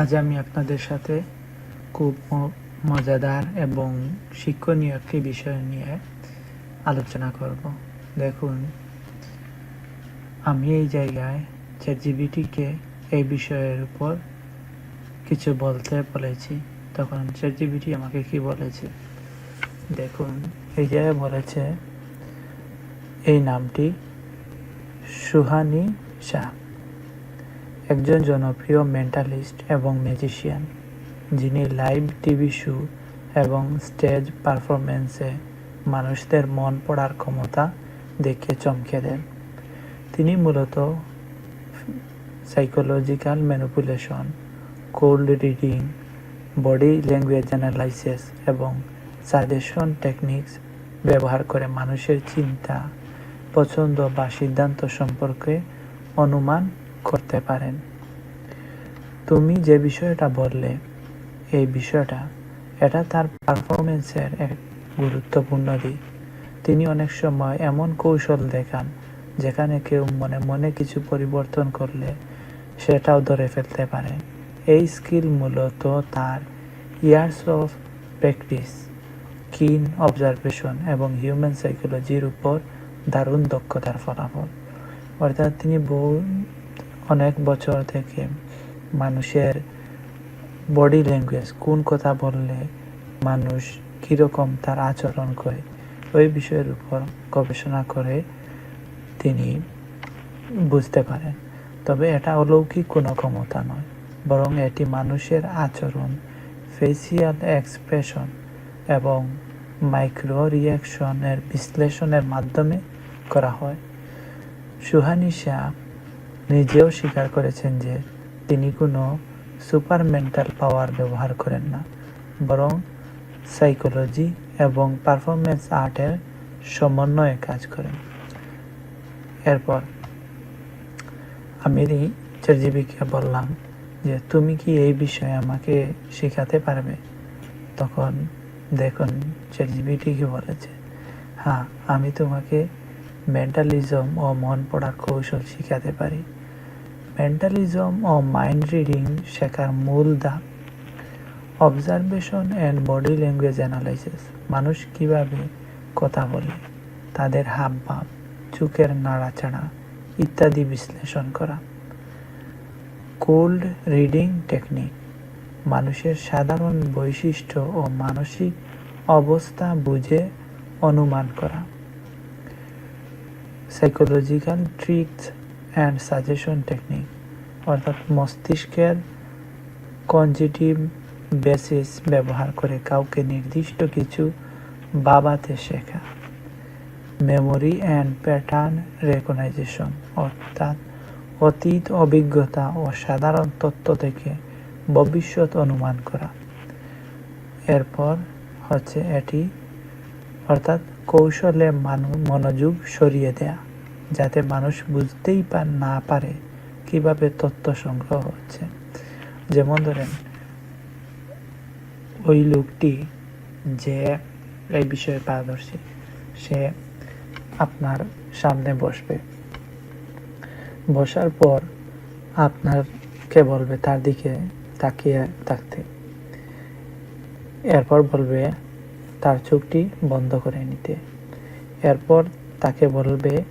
আজ আমি আপনাদের সাথে খুব মজাদার এবং শিক্ষণীয় একটি বিষয় নিয়ে আলোচনা করব। দেখুন, আমি এই জায়গায় চ্যাটজিবিটিকে এই বিষয়ের উপর কিছু বলতে বলেছি। তখন চ্যাটজিবিটি আমাকে কি বলেছে? দেখুন, এই জায়গায় বলেছে, এই নামটি সুহানি শাহ। একজন জনপ্রিয় মেন্টালিস্ট এবং ম্যাজিশিয়ান, যিনি লাইভ টিভি শো এবং স্টেজ পারফরমেন্সে মানুষদের মন পড়ার ক্ষমতা দেখে চমকে দেন। তিনি মূলত psychological manipulation cold reading body language analysis এবং সাজেশন টেকনিক্স ব্যবহার করে মানুষের চিন্তা, পছন্দ বা সিদ্ধান্ত সম্পর্কে অনুমান করতে পারেন। তুমি যে বিষয়টা বললে, এই বিষয়টা, এটা তার পারফরমেন্সের এক গুরুত্বপূর্ণ দিক। তিনি অনেক সময় এমন কৌশল দেখান, যেখানে কেউ মনে মনে কিছু পরিবর্তন করলে সেটাও ধরে ফেলতে পারে। এই স্কিল মূলত তার years of practice keen observation এবং হিউম্যান সাইকোলজির উপর দারুণ দক্ষতার ফলাফল। অর্থাৎ তিনি বহু অনেক বছর থেকে মানুষের বডি ল্যাঙ্গুয়েজ কোন কথা বললে মানুষ কীরকম তার আচরণ করে, ওই বিষয়ের উপর গবেষণা করে তিনি বুঝতে পারেন। তবে এটা অলৌকিক কোনো ক্ষমতা নয়, বরং এটি মানুষের আচরণ ফেসিয়াল এক্সপ্রেশন এবং মাইক্রো রিয়াকশনের বিশ্লেষণের মাধ্যমে করা হয়। সুহানি শাহ নিজেও স্বীকার করেছেন যে তিনি কোনো সুপার মেন্টাল পাওয়ার ব্যবহার করেন না, বরং সাইকোলজি এবং পারফরমেন্স আর্টের সমন্বয়ে কাজ করেন। এরপর আমি চারজিবিকে বললাম যে, তুমি কি এই বিষয়ে আমাকে শেখাতে পারবে? তখন দেখুন চ্যাটজিবিটি ঠিকই বলেছে হ্যাঁ আমি তোমাকে মেন্টালিজম ও মন পড়ার কৌশল শেখাতে পারি। মেন্টালিজম ও মাইন্ড রিডিং শেখার মূল ধাপ observation and body language analysis মানুষ কীভাবে কথা বলে? তাদের হাবভাব, চোখের নাড়াচাড়া ইত্যাদি বিশ্লেষণ করা। কোল্ড রিডিং টেকনিক মানুষের সাধারণ বৈশিষ্ট্য ও মানসিক অবস্থা বুঝে অনুমান করা। Psychological tricks and suggestion technique অর্থাৎ মস্তিষ্কের কনজিটিভ বেসিস ব্যবহার করে কাউকে নির্দিষ্ট কিছু বাবাতে শেখা। মেমোরি অ্যান্ড প্যাটার্ন রেকগনাইজেশন অর্থাৎ অতীত অভিজ্ঞতা ও সাধারণ তথ্য থেকে ভবিষ্যৎ অনুমান করা। এরপর হচ্ছে এটি, অর্থাৎ কৌশলে মানু, মনোযোগ সরিয়ে দেয়া। যাতে মানুষ বুঝতেই পার না পারে কীভাবে তথ্য সংগ্রহ হচ্ছে। যেমন ধরেন, ওই লোকটি যে এই বিষয়ে পারদর্শী, সে আপনার সামনে বসবে। বসার পর আপনারকে বলবে তার দিকে তাকিয়ে থাকতে। এরপর বলবে তার চোখটি বন্ধ করে নিতে। এরপর তাকে বলবে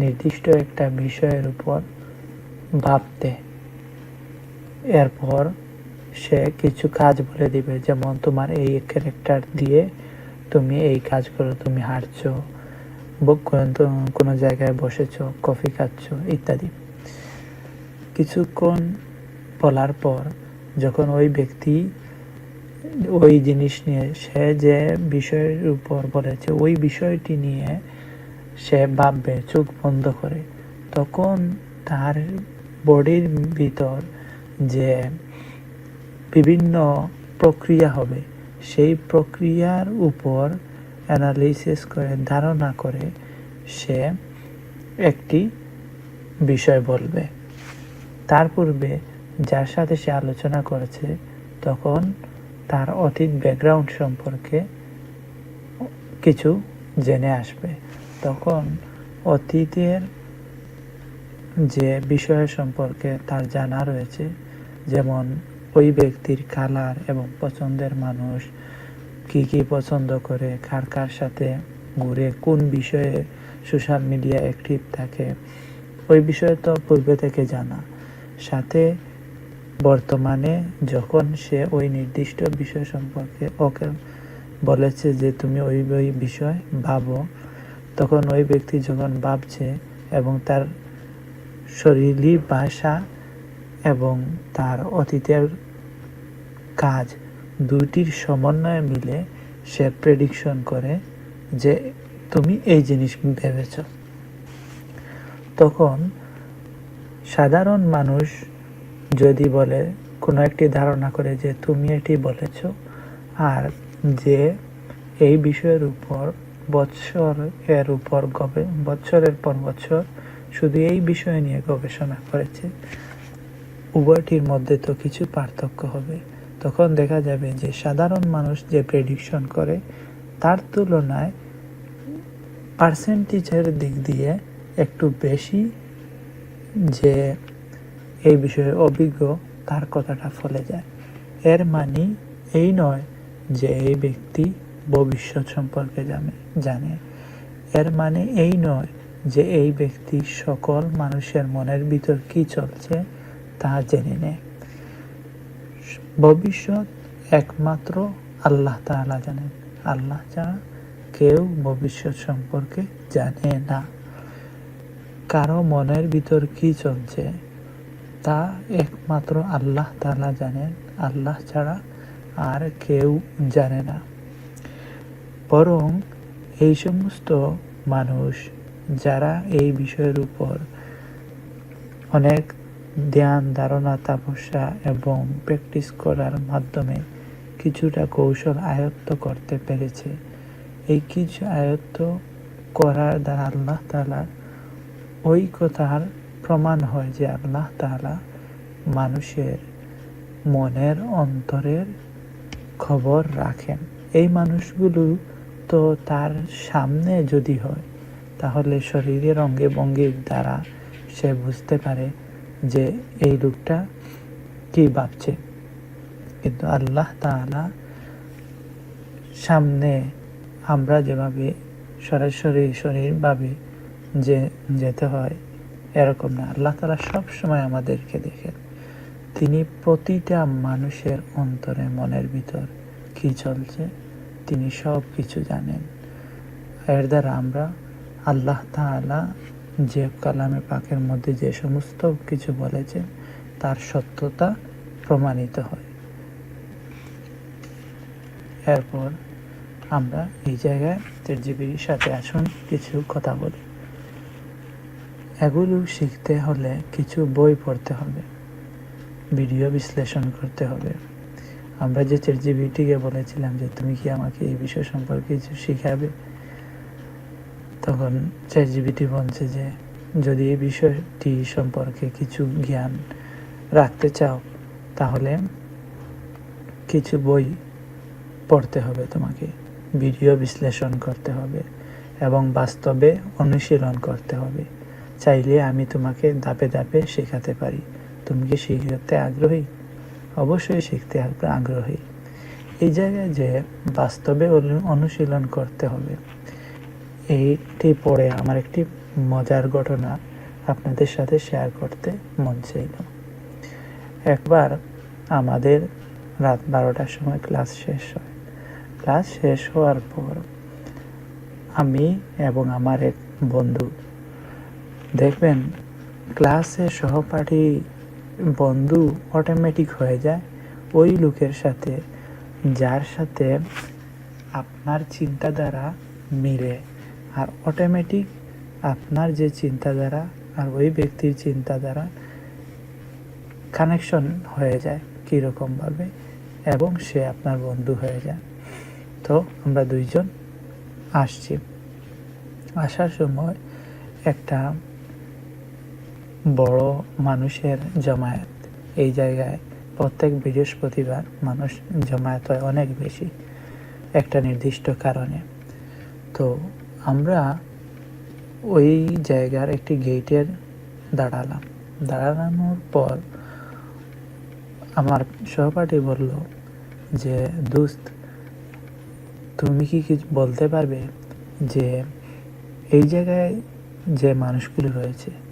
নির্দিষ্ট একটা বিষয়ের উপর ভাবতে। এরপর সে কিছু কাজ বলে দিবে, যেমন তোমার এই ক্যারেক্টার দিয়ে তুমি এই কাজ করো তুমি হাঁটছো কোনো জায়গায় বসেছো, কফি খাচ্ছ, ইত্যাদি। কিছুক্ষণ বলার পর যখন ওই ব্যক্তি ওই জিনিস নিয়ে সে যে বিষয়ের উপর বলেছে, ওই বিষয়টি নিয়ে সে ভাববে, চোখ বন্ধ করে। তখন তার বডির ভিতর যে বিভিন্ন প্রক্রিয়া হবে, সেই প্রক্রিয়ার উপর অ্যানালিসিস করে, ধারণা করে সে একটি বিষয় বলবে। তার পূর্বে যার সাথে সে আলোচনা করেছে, তখন তার অতীত ব্যাকগ্রাউন্ড সম্পর্কে কিছু জেনে আসবে। তখন অতীতের যে বিষয় সম্পর্কে তার জানা রয়েছে, যেমন ওই ব্যক্তির কালার এবং পছন্দের মানুষ, কি কি পছন্দ করে, কার কার সাথে ঘুরে, কোন বিষয়ে সোশ্যাল মিডিয়া অ্যাক্টিভ থাকে, ওই বিষয়ে তো পূর্বে থেকে জানা। সাথে বর্তমানে যখন সে ওই নির্দিষ্ট বিষয় সম্পর্কে ওকে বলেছে যে, তুমি ওই ওই বিষয় ভাবো তখন ওই ব্যক্তি যখন ভাবছে এবং তার শরীরী ভাষা এবং তার অতীতের কাজ দুইটির সমন্বয়ে মিলে সে প্রেডিকশন করে যে তুমি এই জিনিস ভেবেছ। তখন সাধারণ মানুষ যদি বলে, কোনো একটি ধারণা করে যে তুমি এটি বলেছ, আর যে এই বিষয়ের উপর বৎসর এর উপর গবে পর বৎসর শুধু এই বিষয় নিয়ে গবেষণা করেছে। উভয়টির মধ্যে তো কিছু পার্থক্য হবে। তখন দেখা যাবে যে সাধারণ মানুষ যে প্রেডিকশন করে, তার তুলনায় পার্সেন্টেজের দিক দিয়ে একটু বেশি যে এই বিষয়ে অভিজ্ঞ, তার কথাটা ফলে যায়। এর মানে এই নয় যে এই ব্যক্তি ভবিষ্যৎ সম্পর্কে জানে এর মানে এই নয় যে এই ব্যক্তি সকল মানুষের মনের ভিতর কি চলছে তা জেনে নেয় ভবিষ্যৎ একমাত্র আল্লাহ তাআলা জানেন। আল্লাহ ছাড়া কেউ ভবিষ্যৎ সম্পর্কে জানে না। কারও মনের ভিতর কি চলছে তা একমাত্র আল্লাহ তাআলা জানেন। আল্লাহ ছাড়া আর কেউ জানে না। বরং এই সমস্ত মানুষ যারা এই বিষয়ের উপর অনেক ধ্যান, ধারণা, তাপস্যা এবং প্র্যাকটিস করার মাধ্যমে কিছুটা কৌশল আয়ত্ত করতে পেরেছে। এই কিছু আয়ত্ত করার দ্বারা আল্লাহ তালা ওই কথার প্রমাণ হয় যে আল্লাহ তালা মানুষের মনের অন্তরের খবর রাখেন। এই মানুষগুলো তো তার সামনে যদি হয়, তাহলে শরীরের অঙ্গে ভঙ্গির দ্বারা সে বুঝতে পারে যে এই লোকটা কি ভাবছে। কিন্তু আল্লাহ তাআলা সামনে আমরা যেভাবে সরাসরি শরীরভাবে যে যেতে হয়, এরকম না। আল্লাহ তালা সব সময় আমাদেরকে দেখেন। তিনি প্রতিটা মানুষের অন্তরে, মনের ভিতর কি চলছে? তিনি সব কিছু জানেন। এর দ্বারা আমরা আল্লাহ তাআলা যে কালামে পাকের মধ্যে যে সমস্ত কিছু বলেছেন, তার সত্যতা প্রমাণিত হয়। এরপর আমরা এই জায়গায় তেরজিবির সাথে আসুন, কিছু কথা বলি। এগুলো শিখতে হলে কিছু বই পড়তে হবে, ভিডিও বিশ্লেষণ করতে হবে। আমরা যে চেটজিবিটিকে বলেছিলাম যে, তুমি কি আমাকে এই বিষয় সম্পর্কে কিছু শিখাবে? তখন চ্যাটজিবিটি বলছে যে, যদি এই বিষয়টি সম্পর্কে কিছু জ্ঞান রাখতে চাও, তাহলে কিছু বই পড়তে হবে তোমাকে, ভিডিও বিশ্লেষণ করতে হবে এবং বাস্তবে অনুশীলন করতে হবে। চাইলে আমি তোমাকে ধাপে ধাপে শেখাতে পারি। তুমি কি শিখতে আগ্রহী? অবশ্যই শিখতে আগ্রহী। এই জায়গায় যে বাস্তবে অনুশীলন করতে হবে। এইটি পড়ে আমার একটি মজার ঘটনা আপনাদের সাথে শেয়ার করতে মন চাইল। একবার আমাদের রাত বারোটার সময় ক্লাস শেষ হয়। ক্লাস শেষ হওয়ার পর আমি এবং আমার এক বন্ধু দেখবেন ক্লাসে সহপাঠী বন্ধু অটোমেটিক হয়ে যায়। ওই লোকের সাথে, যার সাথে আপনার চিন্তাধারা মিলে। আর অটোমেটিক আপনার যে চিন্তাধারা আর ওই ব্যক্তির চিন্তাধারা কানেকশন হয়ে যায় কীরকমভাবে এবং সে আপনার বন্ধু হয়ে যায়। তো আমরা দুইজন আসছি। আসার সময় একটা বড় মানুষের জমায়েত। এই জায়গায় প্রত্যেক বৃহস্পতিবার মানুষ জমায়েত হয় অনেক বেশি একটা নির্দিষ্ট কারণে। তো আমরা ওই জায়গার একটি গেটের দাঁড়ালাম। দাঁড়ানোর পর আমার সহপাঠী বলল যে, দোস্ত, তুমি কি কিছু বলতে পারবে যে, এই জায়গায় যে মানুষগুলো রয়েছে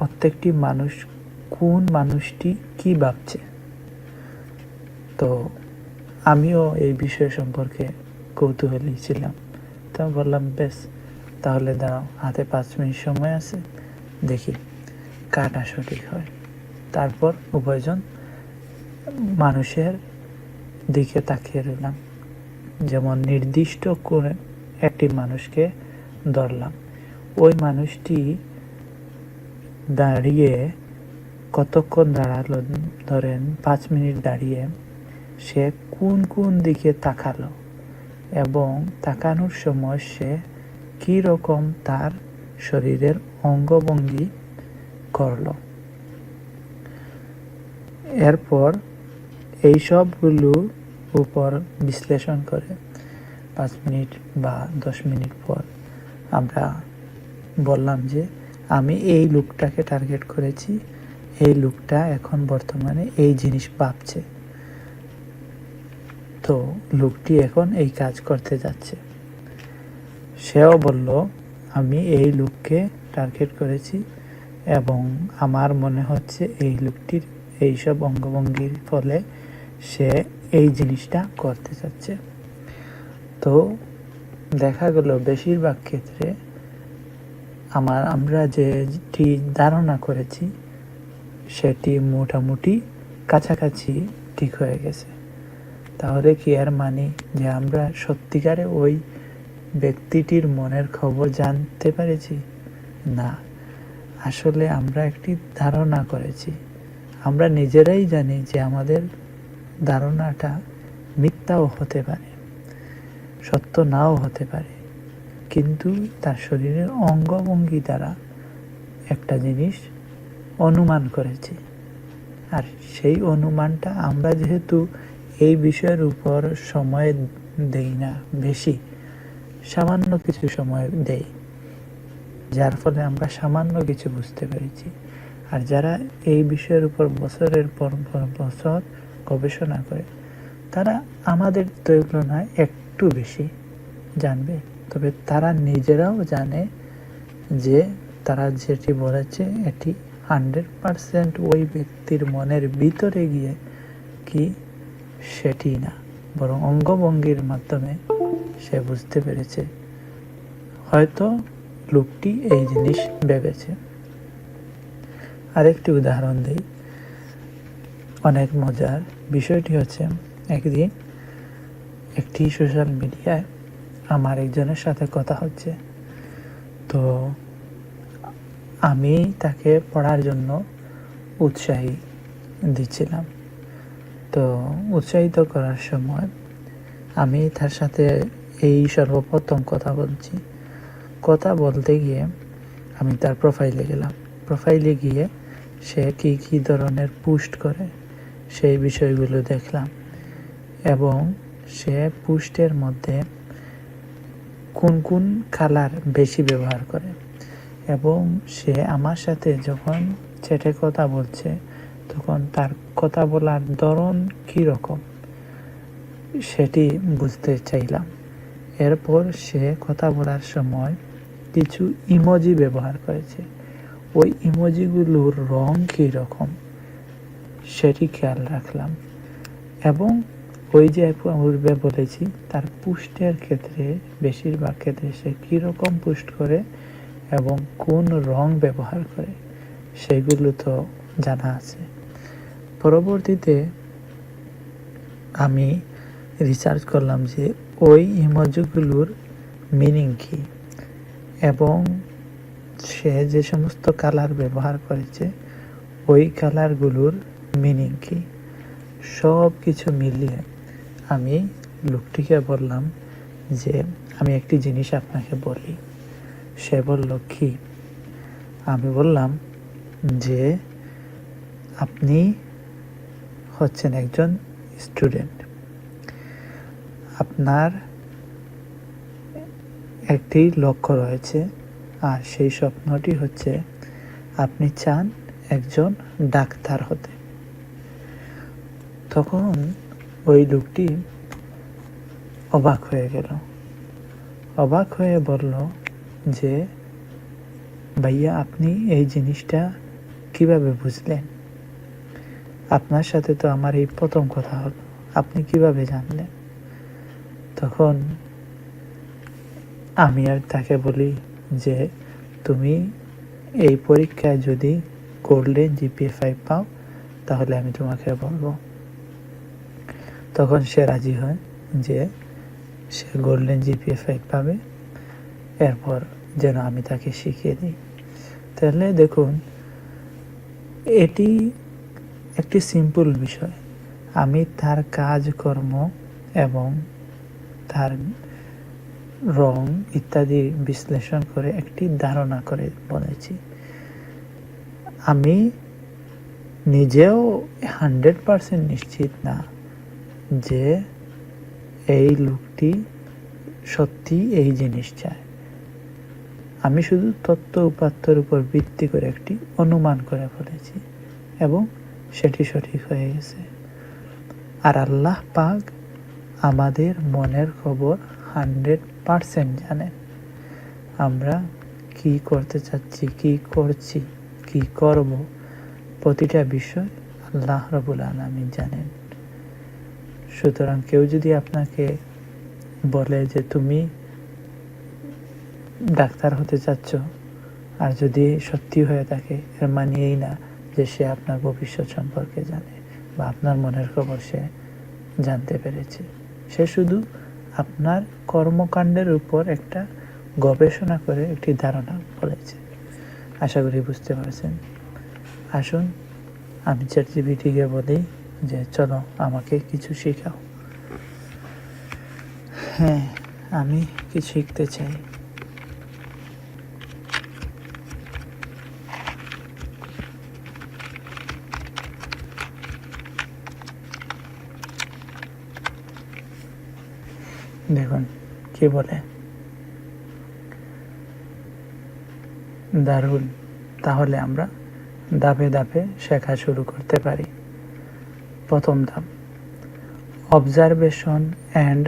প্রত্যেকটি মানুষ কোন মানুষটি কি ভাবছে? তো আমিও এই বিষয় সম্পর্কে কৌতূহলী ছিলাম। তো বললাম, বেশ, তাহলে দাঁড়াও, হাতে পাঁচ মিনিট সময় আছে, দেখি কাটা সঠিক হয়। তারপর উভয়জন মানুষের দিকে তাকিয়ে রইলাম। যেমন নির্দিষ্ট করে একটি মানুষকে ধরলাম, ওই মানুষটি দাঁড়িয়ে কতক্ষণ দাঁড়াল ধরেন পাঁচ মিনিট দাঁড়িয়ে, সে কোন কোন দিকে তাকালো এবং তাকানোর সময় সে কী রকম তার শরীরের অঙ্গভঙ্গি করল। এরপর এই সবগুলো উপর বিশ্লেষণ করে পাঁচ মিনিট বা দশ মিনিট পর আমরা বললাম যে আমি এই লুকটাকে টার্গেট করেছি। এই লুকটা এখন বর্তমানে এই জিনিস ভাবছে। তো লোকটি এখন এই কাজ করতে যাচ্ছে। সেও বলল, আমি এই লোককে টার্গেট করেছি এবং আমার মনে হচ্ছে এই লোকটির এইসব অঙ্গভঙ্গির ফলে সে এই জিনিসটা করতে চাচ্ছে তো দেখা গেল, বেশিরভাগ ক্ষেত্রে আমার, আমরা যেটি ধারণা করেছি, সেটি মোটামুটি কাছাকাছি ঠিক হয়ে গেছে। তাহলে কি আর মানি যে আমরা সত্যিকারে ওই ব্যক্তিটির মনের খবর জানতে পেরেছি? না। আসলে আমরা একটি ধারণা করেছি। আমরা নিজেরাই জানি যে আমাদের ধারণাটা মিথ্যাও হতে পারে, সত্য নাও হতে পারে। কিন্তু তার শরীরের অঙ্গভঙ্গি দ্বারা একটা জিনিস অনুমান করেছে। আর সেই অনুমানটা আমরা যেহেতু এই বিষয়ের উপর সময় দেই না, বেশি, সামান্য কিছু সময় দেই, যার ফলে আমরা সামান্য কিছু বুঝতে পেরেছি। আর যারা এই বিষয়ের উপর বছরের পর বছর গবেষণা করে, তারা আমাদের তুলনায় একটু বেশি জানবে। তবে তারা নিজেরাও জানে যে তারা যেটি বলেছে, এটি হান্ড্রেড পারসেন্ট ওই ব্যক্তির মনের ভিতরে গিয়ে কি সেটি না, বরং অঙ্গভঙ্গির মাধ্যমে সে বুঝতে পেরেছে। হয়তো লোকটি এই জিনিস ভেবেছে। আরেকটি উদাহরণ দিই। অনেক মজার বিষয়টি হচ্ছে, একদিন একটি সোশ্যাল মিডিয়ায় আমার একজনের সাথে কথা হচ্ছে। তো আমি তাকে পড়ার জন্য উৎসাহী দিচ্ছিলাম। তো উৎসাহিত করার সময় আমি তার সাথে এই সর্বপ্রথম কথা বলছি। কথা বলতে গিয়ে আমি তার প্রোফাইলে গেলাম। প্রোফাইলে গিয়ে সে কী কী ধরনের পোস্ট করে সেই বিষয়গুলো দেখলাম এবং সে পোস্টের মধ্যে কোন কোন কালার বেশি ব্যবহার করে? এবং সে আমার সাথে যখন চ্যাটে কথা বলছে, তখন তার কথা বলার ধরন কীরকম সেটি বুঝতে চাইলাম। এরপর সে কথা বলার সময় কিছু ইমোজি ব্যবহার করেছে। ওই ইমোজিগুলোর রং কীরকম সেটি খেয়াল রাখলাম। এবং ওই যে পূর্বে বলেছি, তার পুষ্টের ক্ষেত্রে বেশিরভাগ ক্ষেত্রে সে কীরকম পুষ্ট করে এবং কোন রং ব্যবহার করে, সেগুলো তো জানা আছে। পরবর্তীতে আমি রিসার্চ করলাম যে ওই ইমোজিগুলোর মিনিং কী এবং সে যে সমস্ত কালার ব্যবহার করেছে, ওই কালারগুলোর মিনিং কী সব কিছু মিলিয়ে আমি লোকটিকে বললাম যে, আমি একটি জিনিস আপনাকে বলি। সে বলল, কি? আমি বললাম যে, আপনি হচ্ছেন একজন স্টুডেন্ট। আপনার একটি লক্ষ্য রয়েছে, আর সেই স্বপ্নটি হচ্ছে আপনি চান একজন ডাক্তার হতে। তখন ওই লোকটি অবাক হয়ে গেল। অবাক হয়ে বলল, যে, ভাইয়া, আপনি এই জিনিসটা কীভাবে বুঝলেন? আপনার সাথে তো আমার এই প্রথম কথা হলো। আপনি কীভাবে জানলেন? তখন আমি আর তাকে বলি, যে, তুমি এই পরীক্ষায় যদি করলে জিপিএ ফাইভ পাও, তাহলে আমি তোমাকে বলব। তখন সে রাজি হয় যে সে গোল্ডেন জিপিএ ফাইভ পাবে। এরপর যেন আমি তাকে শিখিয়ে দিই। তাহলে দেখুন, এটি একটি সিম্পল বিষয়। আমি তার কাজকর্ম এবং তার রং ইত্যাদি বিশ্লেষণ করে একটি ধারণা করে বলেছি। আমি নিজেও হান্ড্রেড পারসেন্ট নিশ্চিত না। যে এই লোকটি সত্যি এই জিনিস চায়। আমি শুধু তত্ত্ব উপাত্তর উপর ভিত্তি করে একটি অনুমান করে ফেলেছি এবং সেটি সঠিক হয়ে গেছে। আর আল্লাহ পাক আমাদের মনের খবর হান্ড্রেড পারসেন্ট জানেন। আমরা কি করতে চাচ্ছি, কি করছি, কি করব, প্রতিটা বিষয় আল্লাহ রবুল আলমী জানেন। সুতরাং কেউ যদি আপনাকে বলে যে তুমি ডাক্তার হতে চাচ্ছ, আর যদি সত্যি হয়ে থাকে, এর মানে এই না যে সে আপনার ভবিষ্যৎ সম্পর্কে জানে বা আপনার মনের খবর সে জানতে পেরেছে। সে শুধু আপনার কর্মকাণ্ডের উপর একটা গবেষণা করে একটি ধারণা বলেছে। আশা করি বুঝতে পারছেন। আসুন, আমি চ্যাট জিবিটিকে বলি যে চলো, আমাকে কিছু শেখাও। হ্যাঁ আমি কিছু শিখতে চাই? দেখুন, কি বলে? দারুণ, তাহলে আমরা ধাপে ধাপে শেখা শুরু করতে পারি। প্রথম ধাপ। Observation and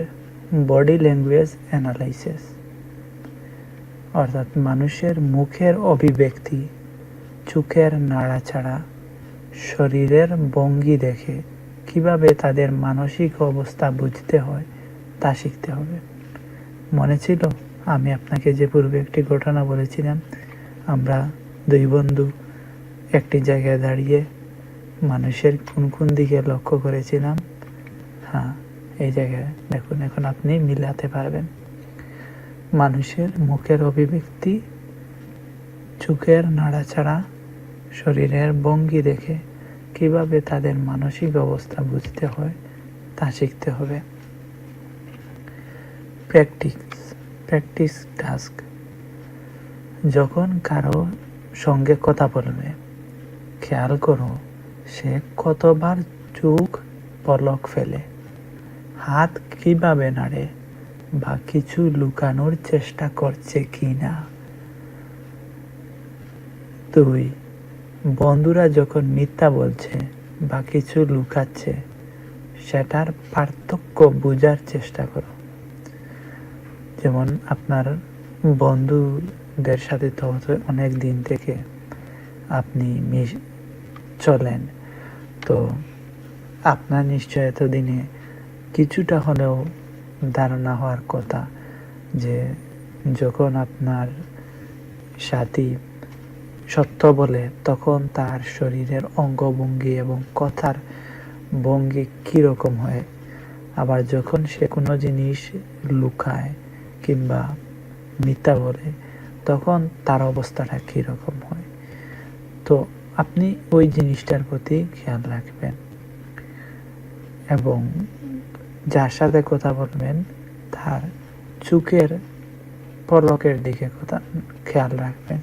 body language analysis অর্থাৎ মানুষের মুখের অভিব্যক্তি, চোখের নাড়াচাড়া, শরীরের ভঙ্গি দেখে কীভাবে তাদের মানসিক অবস্থা বুঝতে হয় তা শিখতে হবে। মনে ছিল, আমি আপনাকে যে পূর্বে একটি ঘটনা বলেছিলাম, আমরা দুই বন্ধু একটি জায়গায় দাঁড়িয়ে মানুষের কোন কোন দিকে লক্ষ্য করেছিলাম? হ্যাঁ এই জায়গায় দেখুন, এখন আপনি মিলাতে পারবেন। মানুষের মুখের অভিব্যক্তি, চোখের নাড়াচাড়া, শরীরের ভঙ্গি দেখে কীভাবে তাদের মানসিক অবস্থা বুঝতে হয়, তা শিখতে হবে। Practice practice task. যখন কারও সঙ্গে কথা বলবে, খেয়াল করো সে কতবার চোখ পলক ফেলে? হাত কীভাবে নাড়ে বা কিছু লুকানোর চেষ্টা করছে কি না? দুই, বন্ধুরা যখন মিথ্যা বলছে বা কিছু লুকাচ্ছে, সেটার পার্থক্য বোঝার চেষ্টা করো। যেমন আপনার বন্ধুদের সাথে তো অনেক দিন থেকে আপনি চলেন। তো আপনার নিশ্চয় এতদিনে কিছুটা হলেও ধারণা হওয়ার কথা যে যখন আপনার সাথী সত্য বলে, তখন তার শরীরের অঙ্গভঙ্গি এবং কথার ভঙ্গি কীরকম হয়? আবার যখন সে কোনো জিনিস লুকায় কিংবা মিথ্যা বলে, তখন তার অবস্থাটা কীরকম হয়? তো আপনি ওই জিনিসটার প্রতি খেয়াল রাখবেন। এবং যার সাথে কথা বলবেন, তার চোখের পলকের দিকে কথা, খেয়াল রাখবেন।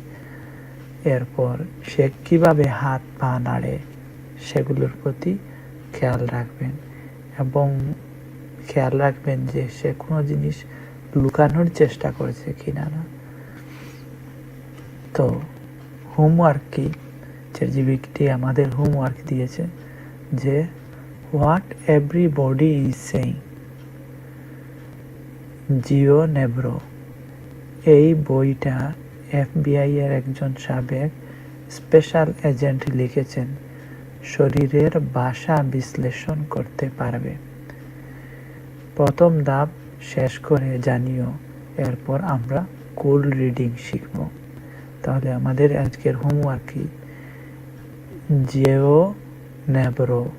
এরপর সে কীভাবে হাত পা নাড়ে, সেগুলোর প্রতি খেয়াল রাখবেন। এবং খেয়াল রাখবেন যে সে কোনো জিনিস লুকানোর চেষ্টা করছে কিনা না। তো হোমওয়ার্ক কি? চ্যাটজিবিটি আমাদের হোমওয়ার্ক দিয়েছে যে what every body is saying Joe Navarro এই বইটা এফবিআই এর একজন সাবেক স্পেশাল এজেন্ট লিখেছেন, শরীরের ভাষা বিশ্লেষণ করতে পারবে। প্রথম ধাপ শেষ করে জানিও, এরপর আমরা কোল্ড রিডিং শিখব। তাহলে আমাদের আজকের হোমওয়ার্ক কি? জিও নেব্রো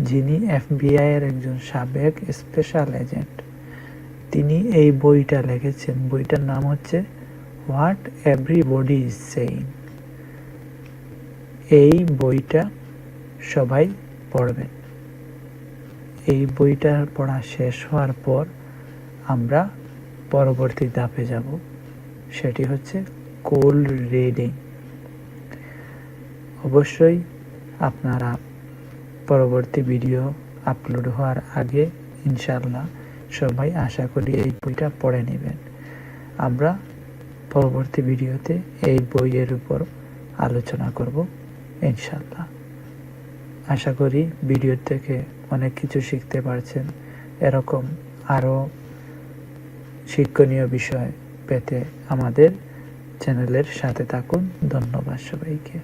যিনি এফবিআই এর একজন সাবেক স্পেশাল এজেন্ট। তিনি এই বইটা লিখেছেন। বইটার নাম হচ্ছে হোয়াট এভরিবডি ইজ সেইং। এই বইটা সবাই পড়বেন। এই বইটা পড়া শেষ হওয়ার পর আমরা পরবর্তী ধাপে যাব। সেটি হচ্ছে কোল্ড রিডিং। অবশ্যই আপনারা পরবর্তী ভিডিও আপলোড হওয়ার আগে ইনশাল্লাহ সবাই আশা করি এই বইটা পড়ে নেবেন। আমরা পরবর্তী ভিডিওতে এই বইয়ের উপর আলোচনা করব ইনশাল্লাহ আশা করি ভিডিও থেকে অনেক কিছু শিখতে পারছেন। এরকম আরও শিক্ষণীয় বিষয় পেতে আমাদের চ্যানেলের সাথে থাকুন। ধন্যবাদ সবাইকে।